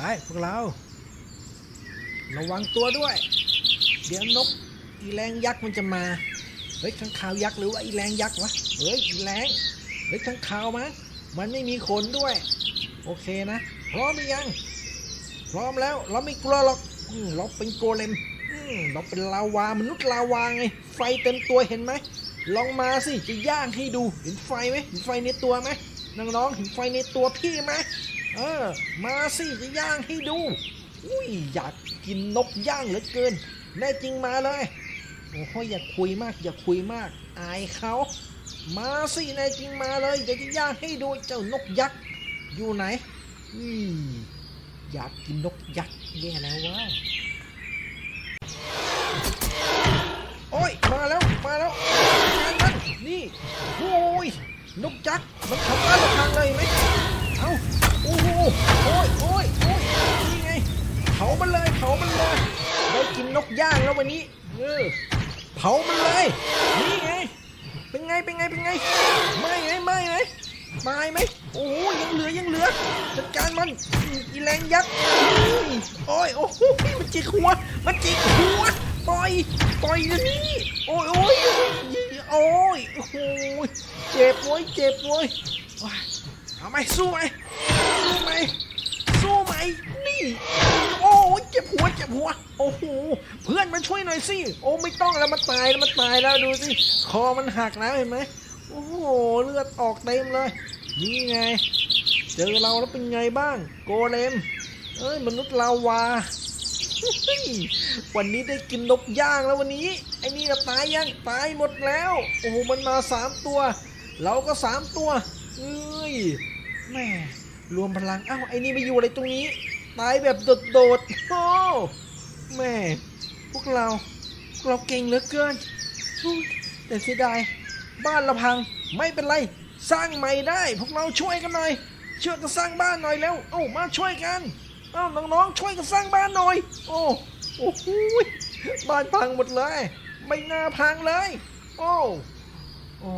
ไปพวกเรา ระวังตัวด้วย เดี๋ยวนกอีแรงยักษ์มันจะมา เฮ้ยข้างคาวยักษ์หรือว่าอีแรงยักษ์วะ เฮ้ยอีแรง เฮ้ยข้างคาวมั้งมันไม่มีขนด้วย โอเคนะ พร้อมหรือยัง พร้อมแล้ว เราไม่กลัวหรอกเราเป็นโกเลมอืมเราเป็นลาวามนุษย์ลาวาไง ไฟเต็มตัวเห็นไหม ลองมาสิ จะย่างให้ดู เห็นไฟไหมเห็นไฟในตัวไหม น้องๆเห็นไฟในตัวพี่ไหมเออ มาสิจะย่างให้ดู อุ้ยอยากกินนกย่างเหลือเกิน แน่จริงมาเลย โอ้โหอย่าคุยมาก อย่าคุยมาก อายเขา มาสิแน่จริงมาเลยเดี๋ยวจะย่างให้ดูเจ้านกยักษ์อยู่ไหนอืมอยากกินนกยักษ์แย่แล้ววะโอ้ย มาแล้ว มาแล้วงานมันนี่ โอ้ย นกยักมันทำบ้านเรางเลยไหมเอ้าโอ้โหโอ้ยโอ้ยโอ้ยนี่ไงเผามันเลยเผามันเลยได้กินนกย่างแล้ววันนี้เออเผามันเลย นี่ไง เป็นไงเป็นไงเป็นไง ไม่ไงไม่ไงตายไหมโอ้ยยังเหลือยังเหลือจัดการมันอีแรงยักษ์อุ้ยโอ้ยโอ้โหมันจิกหัว มันจิกหัวปล่อยปล่อยเดี๋ยวนี้โอ้ยโอ้ย จ็บโว้ยเจ็บโว้ยว้ายเอาไหมสู้ไหมสู้ไหมสู้ไหมนี่ โอ้เจ็บหัวเจ็บหัว โอ้โหเพื่อนมาช่วยหน่อยสิโอ้ไม่ต้องแล้วมันตายแล้วมันตายแล้วดูสิคอมันหักแล้วเห็นไหมโอ้โหเลือดออกเต็มเลย นี่ไง เจอเราแล้วเป็นไงบ้าง โกเลมเอ้ยมนุษย์ลาวาวันนี้ได้กินนกย่างแล้ววันนี้ ไอ้นี่ตายยังตายหมดแล้ว โอ้โหมันมาสามตัว เราก็สามตัวเอ้ยแม่รวมพลังเอ้าไอ้นี่ไปอยู่อะไรตรงนี้ตายแบบโดดๆโอ้แม่พวกเราพวกเราเก่งเหลือเกินแต่เสียดายบ้านเราพังไม่เป็นไร สร้างใหม่ได้ พวกเราช่วยกันหน่อยช่วยกันสร้างบ้านหน่อยแล้วเอ้ามาช่วยกันเอ้าน้องๆช่วยกันสร้างบ้านหน่อย โอ้โอ้โหบ้านพังหมดเลย ไม่น่าพังเลย โอ้โอ้